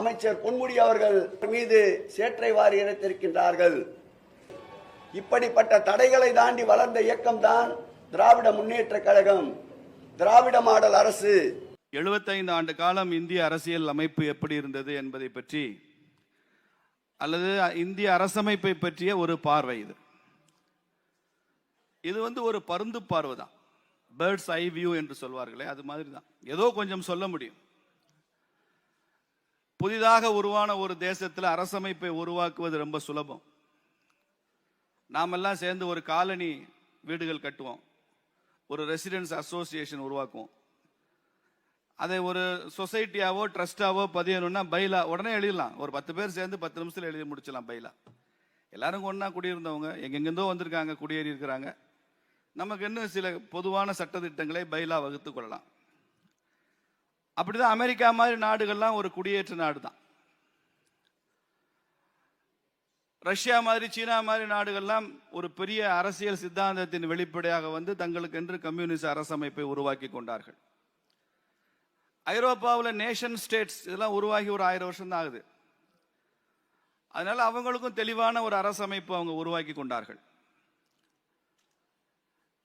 அமைச்சர் பொன்முடி அவர்கள் மீது சேற்றை வாரி இணைத்திருக்கின்றார்கள். இப்படிப்பட்ட தடைகளை தாண்டி வளர்ந்த இயக்கம்தான் திராவிட முன்னேற்ற கழகம். திராவிட மாடல் அரசு. 75 ஆண்டு காலம் இந்திய அரசியல் அமைப்பு எப்படி இருந்தது என்பதை பற்றி அல்லது இந்திய அரசமைப்பை பற்றிய ஒரு பார்வை இது. இது வந்து ஒரு பருந்து பார்வை தான் பேர்ட்ஸ் ஐ வியூ என்று சொல்வார்களே அது மாதிரி தான் ஏதோ கொஞ்சம் சொல்ல முடியும். புதிதாக உருவான ஒரு தேசத்தில் அரசமைப்பை உருவாக்குவது ரொம்ப சுலபம். நாமெல்லாம் சேர்ந்து ஒரு காலனி வீடுகள் கட்டுவோம். ஒரு ரெசிடென்ஸ் அசோசியேஷன் உருவாக்குவோம். அதை ஒரு சொசைட்டியாவோ ட்ரஸ்டாவோ பதியணும்னா பைலா உடனே எழுதலாம் ஒரு பத்து பேர் சேர்ந்து பத்து நிமிஷத்தில் எழுதி முடிச்சிடலாம் பைலா. எல்லாரும் ஒன்றா குடியிருந்தவங்க எங்கெங்கெந்தோ வந்திருக்காங்க குடியேறி இருக்கிறாங்க நமக்கு இன்னும் சில பொதுவான சட்டத்திட்டங்களை பைலா வகுத்து கொள்ளலாம். அப்படிதான் அமெரிக்கா மாதிரி நாடுகள்லாம் ஒரு குடியேற்ற நாடு தான் ரஷ்யா மாதிரி சீனா மாதிரி நாடுகள்லாம் ஒரு பெரிய அரசியல் சித்தாந்தத்தின் வெளிப்படையாக வந்து தங்களுக்கு என்று கம்யூனிஸ்ட் அரசமைப்பை உருவாக்கி கொண்டார்கள். ஐரோப்பாவில் நேஷன் ஸ்டேட்ஸ் இதெல்லாம் உருவாகி ஒரு ஆயிரம் வருஷம் தான் ஆகுது. அதனால அவங்களுக்கும் தெளிவான ஒரு அரசமைப்பு அவங்க உருவாக்கி கொண்டார்கள்.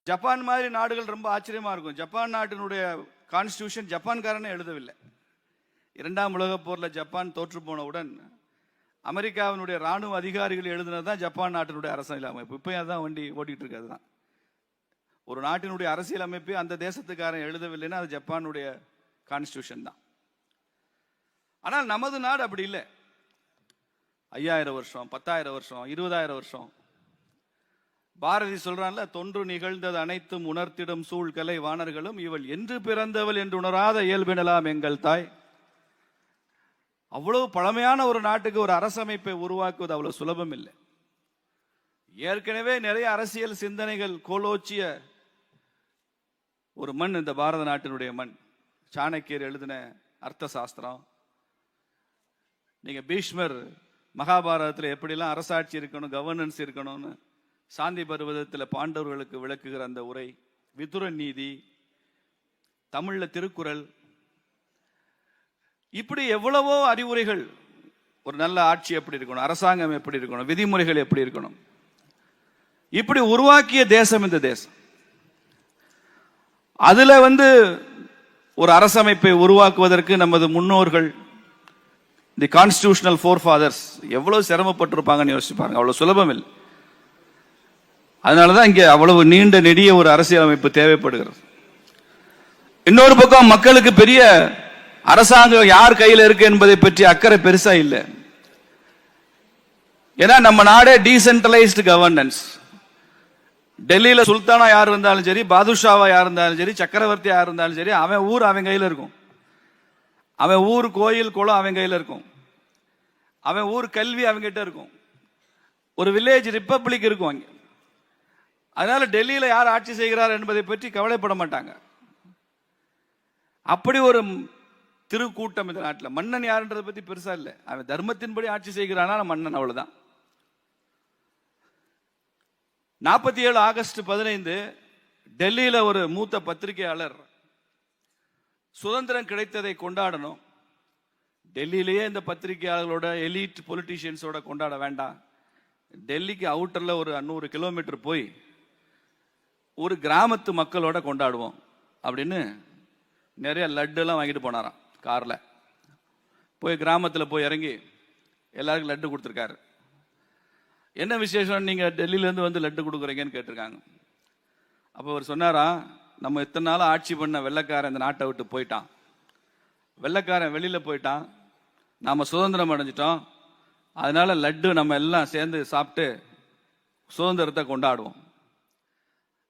ஜப்பான் மாதிரி நாடுகள் ரொம்ப ஆச்சரியமாக இருக்கும். ஜப்பான் நாட்டினுடைய கான்ஸ்டியூஷன் ஜப்பான்காரனே எழுதவில்லை. இரண்டாம் உலகப் போரில் ஜப்பான் தோற்று போனவுடன் அமெரிக்காவினுடைய ராணுவ அதிகாரிகள் எழுதினது தான் ஜப்பான் நாட்டினுடைய அரசியல் அமைப்பு. இப்போ அதான் வண்டி ஓட்டிட்டு இருக்கிறது தான் ஒரு நாட்டினுடைய அரசியல் அமைப்பு அந்த தேசத்துக்காரன் எழுதவில்லைன்னா அது ஜப்பானுடைய கான்ஸ்டியூஷன் தான். ஆனால் நமது நாடு அப்படி இல்லை. ஐயாயிரம் வருஷம் பத்தாயிரம் வருஷம் இருபதாயிரம் வருஷம் பாரதி சொல்றான்ல தொன்று நிகழ்ந்தது அனைத்தும் உணர்த்திடும் சூழ்கலை வாணர்களும் இவள் என்று பிறந்தவள் என்று உணராத இயல்பினலாம் எங்கள் தாய். அவ்வளவு பழமையான ஒரு நாட்டுக்கு ஒரு அரசமைப்பை உருவாக்குவது அவ்வளவு சுலபம் இல்லை. ஏற்கனவே நிறைய அரசியல் சிந்தனைகள் கோலோச்சிய ஒரு மண் இந்த பாரத நாட்டினுடைய மண். சாணக்கியர் எழுதின அர்த்த சாஸ்திரம். நீங்க பீஷ்மர் மகாபாரதத்தில் எப்படிலாம் அரசாட்சி இருக்கணும் கவர்னன்ஸ் இருக்கணும்னு சாந்தி பர்வதத்தில் பாண்டவர்களுக்கு விளக்குகிற அந்த உரை விதுர நீதி தமிழில் திருக்குறள். இப்படி எவ்வளவோ அறிவுரைகள் ஒரு நல்ல ஆட்சி எப்படி இருக்கணும் அரசாங்கம் எப்படி இருக்கணும் விதிமுறைகள் எப்படி இருக்கணும். இப்படி உருவாக்கிய தேசம் இந்த தேசம். அதுல வந்து ஒரு அரசமைப்பை உருவாக்குவதற்கு நமது முன்னோர்கள் தி கான்ஸ்டியூஷனல் ஃபோர் ஃபாதர்ஸ் எவ்வளோ சிரமப்பட்டிருப்பாங்கன்னு யோசிச்சு பாருங்க அவ்வளோ சுலபம் இல்லை. அதனாலதான் இங்க அவ்வளவு நீண்ட நெடிய ஒரு அரசியலமைப்பு தேவைப்படுகிறது. இன்னொரு பக்கம் மக்களுக்கு பெரிய அரசாங்கம் யார் கையில் இருக்கு என்பதை பற்றி அக்கறை பெருசா இல்லை. ஏன்னா நம்ம நாடே டீசென்ட்ரலைஸ்டு கவர்னன்ஸ் டெல்லியில சுல்தானா யார் இருந்தாலும் சரி பாதுஷாவா யார் இருந்தாலும் சரி சக்கரவர்த்தி யார் இருந்தாலும் சரி அவன் ஊர் அவன் கையில இருக்கும். அவன் ஊர் கோயில் குளம் அவன் கையில இருக்கும். அவன் ஊர் கல்வி அவங்ககிட்ட இருக்கும். ஒரு வில்லேஜ் ரிப்பப்ளிக் இருக்கும் அங்கே. அதனால டெல்லியில் யார் ஆட்சி செய்கிறார் என்பதை பற்றி கவலைப்பட மாட்டாங்க. அப்படி ஒரு திருக்கூட்டம் இந்த நாட்டில். மன்னன் யாருன்றதை பற்றி பெருசா இல்லை. அவன் தர்மத்தின்படி ஆட்சி செய்கிறானா? மன்னன் அவ்வளவுதான். நாற்பத்தி ஏழு ஆகஸ்ட் பதினைந்து டெல்லியில் ஒரு மூத்த பத்திரிகையாளர் சுதந்திரம் கிடைத்ததை கொண்டாடணும். டெல்லியிலேயே இந்த பத்திரிகையாளர்களோட எலிட் பொலிட்டீஷியன்ஸோட கொண்டாட வேண்டாம். டெல்லிக்கு அவுட்டரில் ஒரு நூறு கிலோமீட்டர் போய் ஒரு கிராமத்து மக்களோட கொண்டாடுவோம். அப்படின்னு நிறைய லட்டுலாம் வாங்கிட்டு போனாராம் காரில். போய் கிராமத்தில் போய் இறங்கி எல்லாருக்கும் லட்டு கொடுத்துருக்காரு. என்ன விசேஷம் நீங்கள் டெல்லியிலேருந்து வந்து லட்டு கொடுக்குறீங்கன்னு கேட்டிருக்காங்க. அப்போ அவர் சொன்னாரா நம்ம இத்தனை நாள் ஆட்சி பண்ண வெள்ளைக்காரன் இந்த நாட்டை விட்டு போயிட்டான். வெள்ளைக்காரன் வெளியில் போயிட்டான். நாம் சுதந்திரம் அடைஞ்சிட்டோம். அதனால லட்டு நம்ம எல்லாம் சேர்ந்து சாப்பிட்டு சுதந்திரத்தை கொண்டாடுவோம்.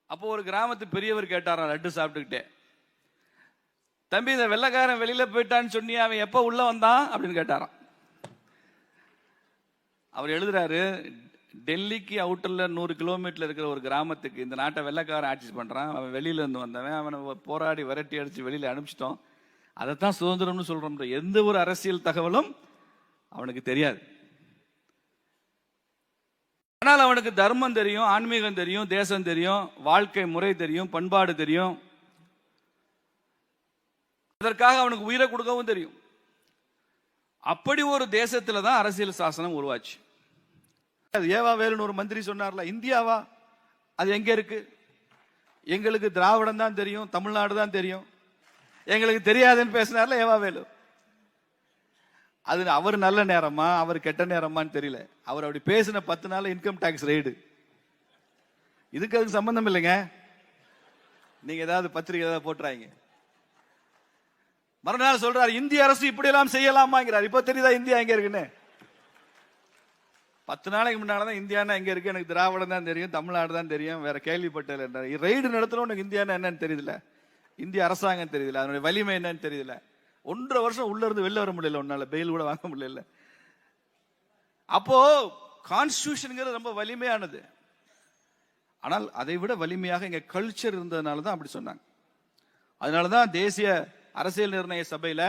அப்போ ஒரு கிராமத்து பெரியவர் கேட்டாராம் லட்டு சாப்பிட்டுக்கிட்டே தம்பி இந்த வெள்ளைக்காரன் வெளியில போயிட்டான்னு சொன்னி அவன் எப்போ உள்ள வந்தான்? அப்படின்னு கேட்டாராம். அவர் எழுதுறாரு டெல்லிக்கு அவுட்டர்ல நூறு கிலோமீட்டர் இருக்கிற ஒரு கிராமத்துக்கு இந்த நாட்டை வெள்ளைக்காரன் ஆட்சி பண்றான். அவன் வெளியில இருந்து வந்தவன். அவனை போராடி விரட்டி அடிச்சு வெளியில அனுப்பிச்சிட்டோம். அதைத்தான் சுதந்திரம்னு சொல்றோம் எந்த ஒரு அரசியல் தகவலும் அவனுக்கு தெரியாது. ஆனால் அவனுக்கு தர்மம் தெரியும் ஆன்மீகம் தெரியும் தேசம் தெரியும் வாழ்க்கை முறை தெரியும் பண்பாடு தெரியும். அதற்காக அவனுக்கு உயிரை கொடுக்கவும் தெரியும். அப்படி ஒரு தேசத்துல தான் அரசியல் சாசனம் உருவாச்சு. அது ஏவா வேலுன்னு ஒரு மந்திரி சொன்னார்ல இந்தியாவா? அது எங்க இருக்கு? எங்களுக்கு திராவிடம் தான் தெரியும் தமிழ்நாடு தான் தெரியும். எங்களுக்கு தெரியாதுன்னு பேசினார்ல ஏவா வேலு? அது அவர் நல்ல நேரமா அவர் கெட்ட நேரமான்னு தெரியல. அவர் அப்படி பேசின பத்து நாள் இன்கம் டேக்ஸ் ரெய்டு இதுக்கு அதுக்கு சம்பந்தம் இல்லைங்க. நீங்க ஏதாவது பத்திரிகை ஏதாவது போட்டுறாங்க. மறுநாள் சொல்றாரு இந்திய அரசு இப்படி எல்லாம் செய்யலாமாங்கிறார். இப்போ தெரியுதா இந்தியா எங்க இருக்குன்னு? பத்து நாளைக்கு முன்னாலதான் இந்தியானா எங்க இருக்கு? எனக்கு திராவிடம் தான் தெரியும் தமிழ்நாடு தான் தெரியும் வேற கேள்விப்பட்டது என்றார் ரைடு நடத்தணும் உனக்கு இந்தியானா என்னன்னு தெரியல. இந்திய அரசாங்கம் தெரியல. அதனுடைய வலிமை என்னன்னு தெரியல. ஒன்றரை வருஷம் உள்ள இருந்து வெளில வர முடியல உன்னால பெயில் கூட வாங்க முடியல. அப்போ கான்ஸ்டியூஷனுங்கிறது ரொம்ப வலிமையானது. ஆனால் அதை விட வலிமையாக எங்க கல்ச்சர் இருந்ததுனால தான் அப்படி சொன்னாங்க. அதனால தான் தேசிய அரசியல் நிர்ணய சபையில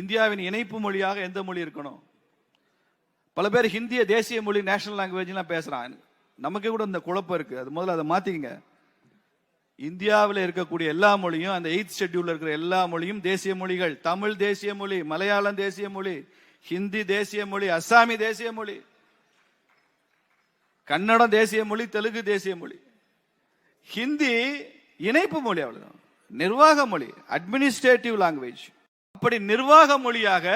இந்தியாவின் இணைப்பு மொழியாக எந்த மொழி இருக்கணும்? பல பேர் ஹிந்திய தேசிய மொழி நேஷனல் லாங்குவேஜ்லாம் பேசுறான். நமக்கே கூட இந்த குழப்பம் இருக்கு. அது முதல்ல அதை மாத்திக்கங்க. இந்தியாவில் இருக்கக்கூடிய எல்லா மொழியும் அந்த எயித் ஷெட்யூல்ல இருக்கிற எல்லா மொழியும் தேசிய மொழிகள். தமிழ் தேசிய மொழி மலையாளம் தேசிய மொழி ஹிந்தி தேசிய மொழி அஸ்ஸாமி தேசிய மொழி கன்னடம் தேசிய மொழி தெலுங்கு தேசிய மொழி. ஹிந்தி இணைப்பு மொழி அவ்வளவுதான். நிர்வாக மொழி அட்மினிஸ்ட்ரேட்டிவ் லாங்குவேஜ் அப்படி நிர்வாக மொழியாக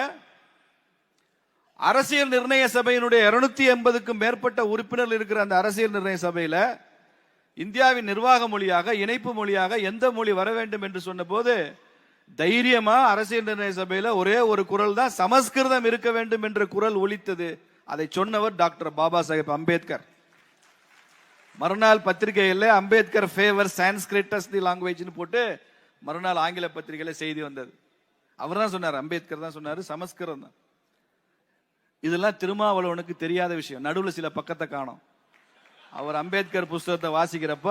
அரசியல் நிர்ணய சபையினுடைய இருநூத்தி எண்பதுக்கும் மேற்பட்ட உறுப்பினர் இருக்கிற அந்த அரசியல் நிர்ணய சபையில இந்தியாவின் நிர்வாக மொழியாக இணைப்பு மொழியாக எந்த மொழி வர வேண்டும் என்று சொன்னபோது தைரியமா அரசியல் நிர்ணய சபையில ஒரே ஒரு குரல் தான் சமஸ்கிருதம் இருக்க வேண்டும் என்ற குரல் ஒலித்தது. அதை சொன்னவர் டாக்டர் பாபா சாஹேப் அம்பேத்கர். மறுநாள் பத்திரிகையில் அம்பேத்கர் ஃபேவர் சான்ஸ்கிரிட்டஸ் தி லாங்குவேஜ்னு போட்டு மறுநாள் ஆங்கில பத்திரிகையில செய்தி வந்தது. அவர் தான் சொன்னார் அம்பேத்கர் தான் சொன்னார் சமஸ்கிருதம் தான். இதெல்லாம் திருமாவளவனுக்கு தெரியாத விஷயம். நடுவில் சில பக்கத்தை காணோம். அவர் அம்பேத்கர் புஸ்தகத்தை வாசிக்கிறப்ப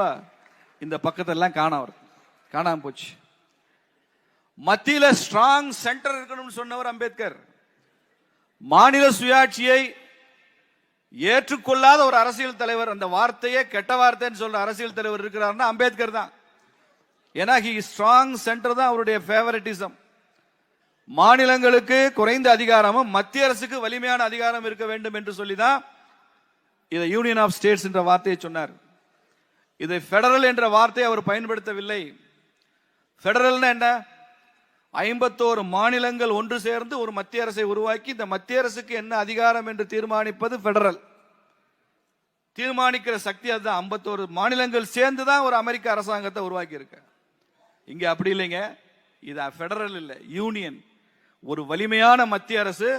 இந்த பக்கத்தெல்லாம் காணாம அவர். காணாம போச்சு. மத்தியில ஸ்ட்ராங் சென்டர் இருக்கணும்னு சொன்னவர் அம்பேத்கர். மாநில சுயாட்சியை ஏற்றுக்கொள்ளாத ஒரு அரசியல் தலைவர் அந்த வார்த்தையே கெட்ட வார்த்தைன்னு சொல்ற அரசியல் தலைவர் இருக்கிறார்னா அம்பேத்கர் தான். ஏன்னா ஹி ஸ்ட்ராங் சென்டர் தான் அவருடைய ஃபேவரட்டிசம் மாநிலங்களுக்கு குறைந்த அதிகாரமும் மத்திய அரசுக்கு வலிமையான அதிகாரம் இருக்க வேண்டும் என்று சொல்லி தான் இதை யூனியன் ஆஃப் ஸ்டேட்ஸ் என்ற வார்த்தையை சொன்னார். இதை ஃபெடரல் என்ற வார்த்தையை அவர் பயன்படுத்தவில்லை. ஃபெடரல்னா என்ன? ஐம்பத்தோரு மாநிலங்கள் ஒன்று சேர்ந்து ஒரு மத்திய அரசை உருவாக்கி இந்த மத்திய அரசுக்கு என்ன அதிகாரம் என்று தீர்மானிப்பது ஃபெடரல் தீர்மானிக்கிற சக்தி அதுதான். ஐம்பத்தோரு மாநிலங்கள் சேர்ந்து தான் ஒரு அமெரிக்க அரசாங்கத்தை உருவாக்கி இருக்க அப்படி இல்லைங்க. இது ஃபெடரல் இல்லை யூனியன் ஒரு வலிமையான மத்திய அரசு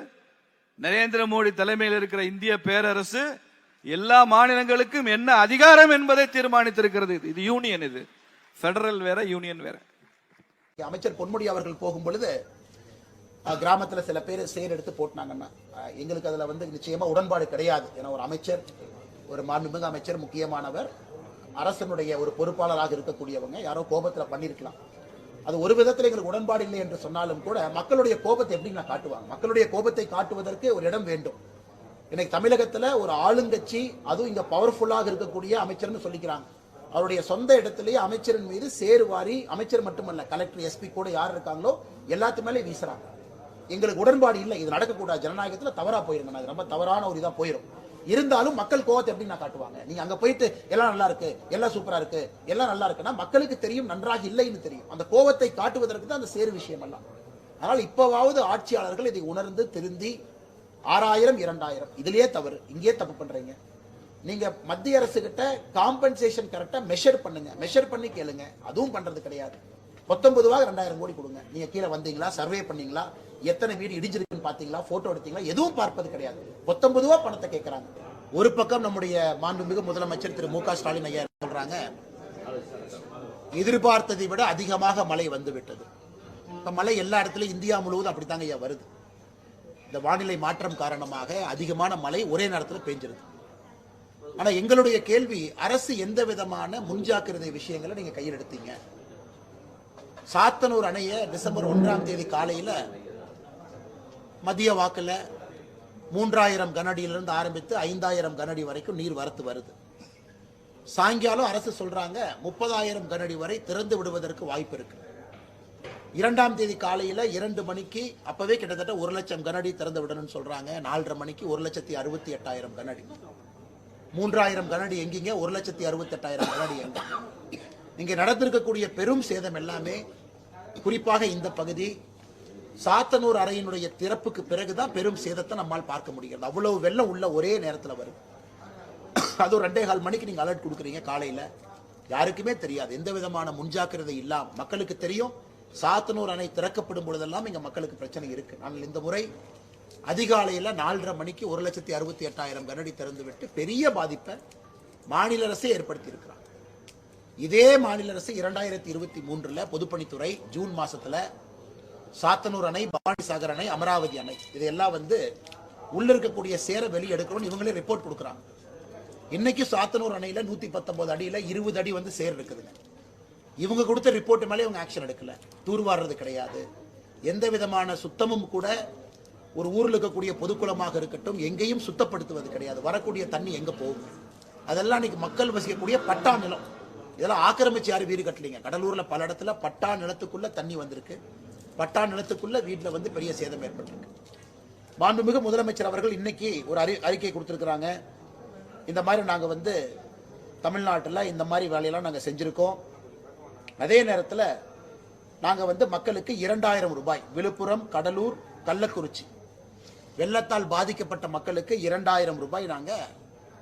நரேந்திர மோடி தலைமையில் இருக்கிற இந்திய பேரரசு எல்லா மாநிலங்களுக்கும் என்ன அதிகாரம் என்பதை தீர்மானித்திருக்கிறது இது. இது யூனியன் இது. ஃபெடரல் வேற யூனியன் வேற. அமைச்சர் பொன்முடி அவர்கள் போகும் பொழுது கிராமத்தில் சில பேர் சேர் எடுத்து போட்டினாங்கன்னா எங்களுக்கு அதில் வந்து நிச்சயமாக உடன்பாடு கிடையாது. ஏன்னா ஒரு அமைச்சர் ஒரு மாண்புமிகு அமைச்சர் முக்கியமானவர் அரசனுடைய ஒரு பொறுப்பாளராக இருக்கக்கூடியவங்க யாரோ கோபத்தில் பண்ணியிருக்கலாம் அது ஒரு விதத்தில் எங்களுக்கு உடன்பாடு இல்லை என்று சொன்னாலும் கூட மக்களுடைய கோபத்தை எப்படி நான் காட்டுவாங்க? மக்களுடைய கோபத்தை காட்டுவதற்கு ஒரு இடம் வேண்டும். இன்னைக்கு தமிழகத்துல ஒரு ஆளுங்கட்சி அதுவும் இங்க பவர்ஃபுல்லாக இருக்கக்கூடிய அமைச்சர்னு சொல்லிக்கிறாங்க. அவருடைய சொந்த இடத்துலயே அமைச்சரின் மீது சேருவாரி அமைச்சர் மட்டுமல்ல கலெக்டர் எஸ்பி கூட யார் இருக்காங்களோ எல்லாத்து மேலே வீசுறாங்க. எங்களுக்கு உடன்பாடு இல்லை இது நடக்கக்கூடாது. ஜனநாயகத்தில் தவறா போயிருங்க அது ரொம்ப தவறான ஒரு இதாக போயிடும் இருந்தாலும் மக்கள் கோவத்தை எப்படி நான் காட்டுவாங்க? நீங்க அங்க போயிட்டு எல்லாம் நல்லா இருக்கு எல்லாம் சூப்பரா இருக்கு எல்லாம் நல்லா இருக்குன்னா மக்களுக்கு தெரியும் நன்றாக இல்லைன்னு தெரியும். அந்த கோவத்தை காட்டுவதற்கு தான் அந்த சேரு விஷயம் எல்லாம். அதனால் இப்போவாவது ஆட்சியாளர்கள் இதை உணர்ந்து திருந்தி ஆறாயிரம் இரண்டாயிரம். இதுலயே தவறு. இங்கேயே தப்பு பண்றீங்க. நீங்க மத்திய அரசு கிட்ட காம்பன்சேஷன் கரெக்டா மெஷர் பண்ணுங்க. மெஷர் பண்ணி கேளுங்க. அதுவும் பண்றது கிடையாது. பத்தொன்பதுவாக ரெண்டாயிரம் கோடி கொடுங்க. நீங்க கீழே வந்தீங்களா? சர்வே பண்ணீங்களா? எத்தனை வீடு இடிஞ்சிருக்குன்னு பாத்தீங்களா போட்டோ எடுத்தீங்களா? எதுவும் பார்ப்பது கிடையாது. பத்தொன்பது ரூபா பணத்தை கேட்கறாங்க ஒரு பக்கம் நம்முடைய மாண்புமிகு முதலமைச்சர் திரு மு க ஸ்டாலின் ஐயா சொல்றாங்க? எதிர்பார்த்ததை விட அதிகமாக மழை வந்து விட்டது இப்ப மழை எல்லா இடத்துலயும் இந்தியா முழுவதும் அப்படித்தாங்க ஐயா வருது. இந்த வானிலை மாற்றம் காரணமாக அதிகமான மழை ஒரே நேரத்தில் பெஞ்சிருது. ஆனால் எங்களுடைய கேள்வி அரசு எந்த விதமான முன்ஜாக்கிரதை விஷயங்களை நீங்கள் கையில் எடுத்தீங்க? சாத்தனூர் அணைய டிசம்பர் ஒன்றாம் தேதி காலையில் மதிய வாக்கில் மூன்றாயிரம் கனடியிலிருந்து ஆரம்பித்து ஐந்தாயிரம் கனடி வரைக்கும் நீர் வரத்து வருது. சாயங்காலம் அரசு சொல்கிறாங்க முப்பதாயிரம் கனடி வரை திறந்து விடுவதற்கு வாய்ப்பு இருக்குது இரண்டாம் தேதி காலையில் இரண்டு மணிக்கு அப்போவே கிட்டத்தட்ட ஒரு லட்சம் கனடி திறந்து விடணும்னு சொல்கிறாங்க நாலரை மணிக்கு ஒரு லட்சத்தி அறுபத்தி எட்டாயிரம் கனடி மூன்றாயிரம் கனடி எங்கீங்க? ஒரு லட்சத்தி அறுபத்தெட்டாயிரம் கனடி எங்க? இங்கே நடந்திருக்கக்கூடிய பெரும் சேதம் எல்லாமே குறிப்பாக இந்த பகுதி சாத்தனூர் அறையினுடைய திறப்புக்கு பிறகுதான் பெரும் சேதத்தை நம்மால் பார்க்க முடிகிறது. அவ்வளவு வெள்ளம் உள்ள ஒரே நேரத்தில் வரும் அதுவும் ரெண்டே கால் மணிக்கு நீங்கள் அலர்ட் கொடுக்குறீங்க காலையில். யாருக்குமே தெரியாது. எந்த விதமான முன்ஜாக்கிரதை இல்லாமல் மக்களுக்கு தெரியும். சாத்தனூர் அணை திறக்கப்படும் பொழுதெல்லாம் இங்கே மக்களுக்கு பிரச்சனை இருக்கு. ஆனால் இந்த முறை அதிகாலையில் நாலரை மணிக்கு ஒரு லட்சத்தி அறுபத்தி எட்டாயிரம் கனடி திறந்து விட்டு பெரிய பாதிப்பை மாநில அரசே ஏற்படுத்தியிருக்கிறார். இதே மாநில அரசு இரண்டாயிரத்தி இருபத்தி மூன்றில் பொதுப்பணித்துறை ஜூன் மாசத்துல சாத்தனூர் அணை பவானிசாகர் அணை அமராவதி அணை இதையெல்லாம் வந்து உள்ள இருக்கக்கூடிய சேர வெளியெடுக்கணும்னு இவங்களே ரிப்போர்ட் கொடுக்குறாங்க. இன்னைக்கு சாத்தனூர் அணையில நூத்தி பத்தொன்பது அடியில இருபது அடி வந்து சேர் இருக்குதுங்க. இவங்க கொடுத்த ரிப்போர்ட் மேலே இவங்க ஆக்ஷன் எடுக்கல. தூர்வாடுறது கிடையாது. எந்த விதமான சுத்தமும் கூட ஒரு ஊரில் இருக்கக்கூடிய பொதுக்குளமாக இருக்கட்டும் எங்கேயும் சுத்தப்படுத்துவது கிடையாது. வரக்கூடிய தண்ணி எங்கே போகும்? அதெல்லாம் இன்னைக்கு மக்கள் வசிக்கக்கூடிய பட்டா நிலம். இதெல்லாம் ஆக்கிரமிச்சு யாரும் வீடு கட்டலீங்க? கடலூரில் பல இடத்துல பட்டா நிலத்துக்குள்ளே தண்ணி வந்திருக்கு. பட்டா நிலத்துக்குள்ளே வீட்டில் வந்து பெரிய சேதம் ஏற்பட்டிருக்கு. மாண்புமிகு முதலமைச்சர் அவர்கள் இன்னைக்கு ஒரு அறி அறிக்கை கொடுத்துருக்குறாங்க. இந்த மாதிரி நாங்கள் வந்து தமிழ்நாட்டில் இந்த மாதிரி வேலையெல்லாம் நாங்கள் செஞ்சுருக்கோம். அதே நேரத்தில் நாங்கள் வந்து மக்களுக்கு இரண்டாயிரம் ரூபாய் விழுப்புரம் கடலூர் கள்ளக்குறிச்சி வெள்ளத்தால் பாதிக்கப்பட்ட மக்களுக்கு இரண்டாயிரம் ரூபாய் நாங்கள்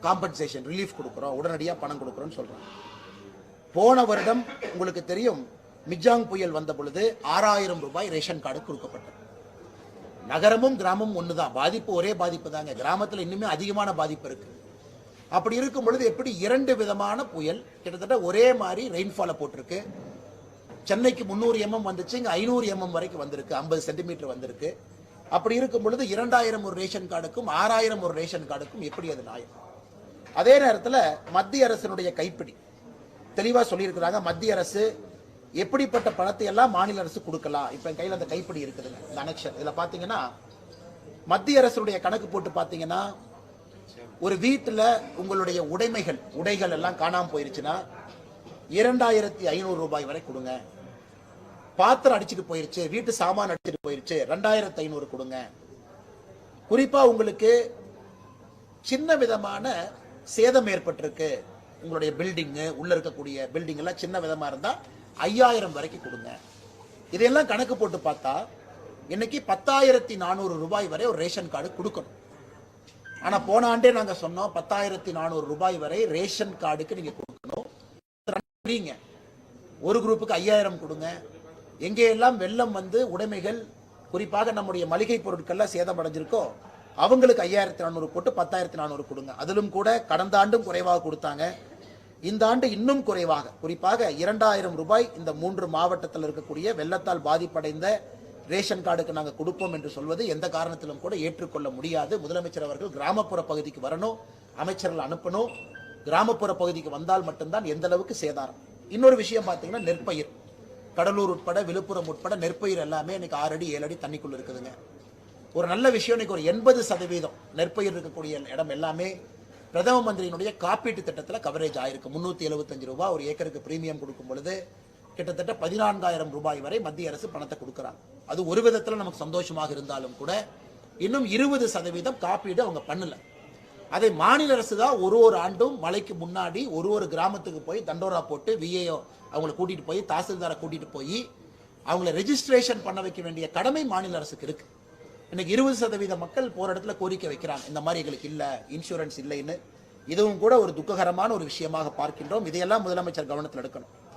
காம்பன்சேஷன் ரிலீஃப் கொடுக்குறோம் உடனடியாக பணம் கொடுக்குறோம்னு சொல்கிறோம் போன வருடம் உங்களுக்கு தெரியும் மிஜாங் புயல் வந்த பொழுது ஆறாயிரம் ரூபாய் ரேஷன் கார்டு கொடுக்கப்பட்டது. நகரமும் கிராமமும் ஒன்று தான் பாதிப்பு ஒரே பாதிப்பு தாங்க. கிராமத்தில் இன்னுமே அதிகமான பாதிப்பு இருக்குது அப்படி இருக்கும் பொழுது எப்படி இரண்டு விதமான புயல் கிட்டத்தட்ட ஒரே மாதிரி ரெயின்ஃபாலை போட்டிருக்கு. சென்னைக்கு முந்நூறு எம்எம் வந்துச்சு இங்கே ஐநூறு எம்எம் வரைக்கும் வந்திருக்கு ஐம்பது சென்டிமீட்டர் வந்திருக்கு. அப்படி இருக்கும் பொழுது இரண்டாயிரம் ஒரு ரேஷன் கார்டுக்கும் ஆறாயிரம் ஒரு ரேஷன் கார்டுக்கும் எப்படி அது நியாயம்? அதே நேரத்தில் மத்திய அரசினுடைய கைப்பிடி. தெளிவாக சொல்லியிருக்கிறாங்க மத்திய அரசு எப்படிப்பட்ட பணத்தை எல்லாம் மாநில அரசு கொடுக்கலாம்? இப்போ என் கையில் அந்த கைப்பிடி இருக்குதுங்க இந்த அனெக்ஷன் இதில் பார்த்தீங்கன்னா மத்திய அரசுடைய கணக்கு போட்டு பார்த்தீங்கன்னா ஒரு வீட்டில் உங்களுடைய உடைமைகள் உடைகள் எல்லாம் காணாமல் போயிருச்சுன்னா இரண்டாயிரத்தி ஐநூறு ரூபாய் வரை கொடுங்க. பாத்திரம் அடிச்சிட்டு போயிருச்சு வீட்டு சாமான் அடிச்சிட்டு போயிருச்சு ரெண்டாயிரத்தி ஐநூறு கொடுங்க. குறிப்பாக உங்களுக்கு சின்ன விதமான சேதம் ஏற்பட்டிருக்கு. உங்களுடைய பில்டிங்கு உள்ளே இருக்கக்கூடிய பில்டிங் எல்லாம் சின்ன விதமாக இருந்தால் ஐயாயிரம் வரைக்கும் கொடுங்க. இதையெல்லாம் கணக்கு போட்டு பார்த்தா இன்னைக்கு பத்தாயிரத்தி நானூறு ரூபாய் வரை ஒரு ரேஷன் கார்டு கொடுக்கணும். ஆனா போன ஆண்டே நாங்க சொன்னோம் பத்தாயிரத்தி நானூறு ரூபாய் வரை ரேஷன் கார்டுக்கு நீங்க கொடுக்கணும். ஒரு குரூப்புக்கு ஐயாயிரம் கொடுங்க. எங்கேயெல்லாம் வெள்ளம் வந்து உடைமைகள் குறிப்பாக நம்முடைய மளிகை பொருட்கள்லாம் சேதமடைஞ்சிருக்கோ அவங்களுக்கு ஐயாயிரத்தி நானூறு போட்டு பத்தாயிரத்தி நானூறு கொடுங்க. அதிலும் கூட கடந்த ஆண்டும் குறைவாக கொடுத்தாங்க. இந்த ஆண்டு இன்னும் குறைவாக குறிப்பாக இரண்டாயிரம் ரூபாய் இந்த மூன்று மாவட்டத்தில் இருக்கக்கூடிய வெள்ளத்தால் பாதிப்படைந்த ரேஷன் கார்டுக்கு நாங்கள் கொடுப்போம் என்று சொல்வது எந்த காரணத்திலும் கூட ஏற்றுக்கொள்ள முடியாது. முதலமைச்சர் அவர்கள் கிராமப்புற பகுதிக்கு வரணும் அமைச்சர்கள் அனுப்பணும். கிராமப்புற பகுதிக்கு வந்தால் மட்டும்தான் எந்த அளவுக்கு சேதாரம். இன்னொரு விஷயம் பார்த்தீங்கன்னா நெற்பயிர். கடலூர் உட்பட விழுப்புரம் உட்பட நெற்பயிர் எல்லாமே இன்னைக்கு ஆறு அடி ஏழு அடி தண்ணிக்குள்ள இருக்குதுங்க. ஒரு நல்ல விஷயம் இன்னைக்கு ஒரு எண்பது சதவீதம் நெற்பயிர் இருக்கக்கூடிய இடம் எல்லாமே பிரதம மந்திரியினுடைய காப்பீட்டு திட்டத்தில் கவரேஜ் ஆயிருக்கு. முந்நூற்றி எழுபத்தஞ்சு ரூபா ஒரு ஏக்கருக்கு பிரீமியம் கொடுக்கும் பொழுது கிட்டத்தட்ட பதினான்காயிரம் ரூபாய் வரை மத்திய அரசு பணத்தை கொடுக்குறாங்க. அது ஒரு விதத்தில் நமக்கு சந்தோஷமாக இருந்தாலும் கூட இன்னும் இருபது சதவீதம் காப்பீடு அவங்க பண்ணல. அதை மாநில அரசு தான் ஒரு ஒரு ஆண்டும் மழைக்கு முன்னாடி ஒரு ஒரு கிராமத்துக்கு போய் தண்டோரா போட்டு விஏஓ அவங்கள கூட்டிகிட்டு போய் தாசில்தாரை கூட்டிகிட்டு போய் அவங்கள ரெஜிஸ்ட்ரேஷன் பண்ண வைக்க வேண்டிய கடமை மாநில அரசுக்கு இருக்கு. இன்னைக்கு இருபது சதவீத மக்கள் போற இடத்துல கோரிக்கை வைக்கிறாங்க. இந்த மாதிரி எங்களுக்கு இல்லை இன்சூரன்ஸ் இல்லைன்னு. இதுவும் கூட ஒரு துக்ககரமான ஒரு விஷயமாக பார்க்கின்றோம். இதையெல்லாம் முதலமைச்சர் கவனத்தில் எடுக்கணும்.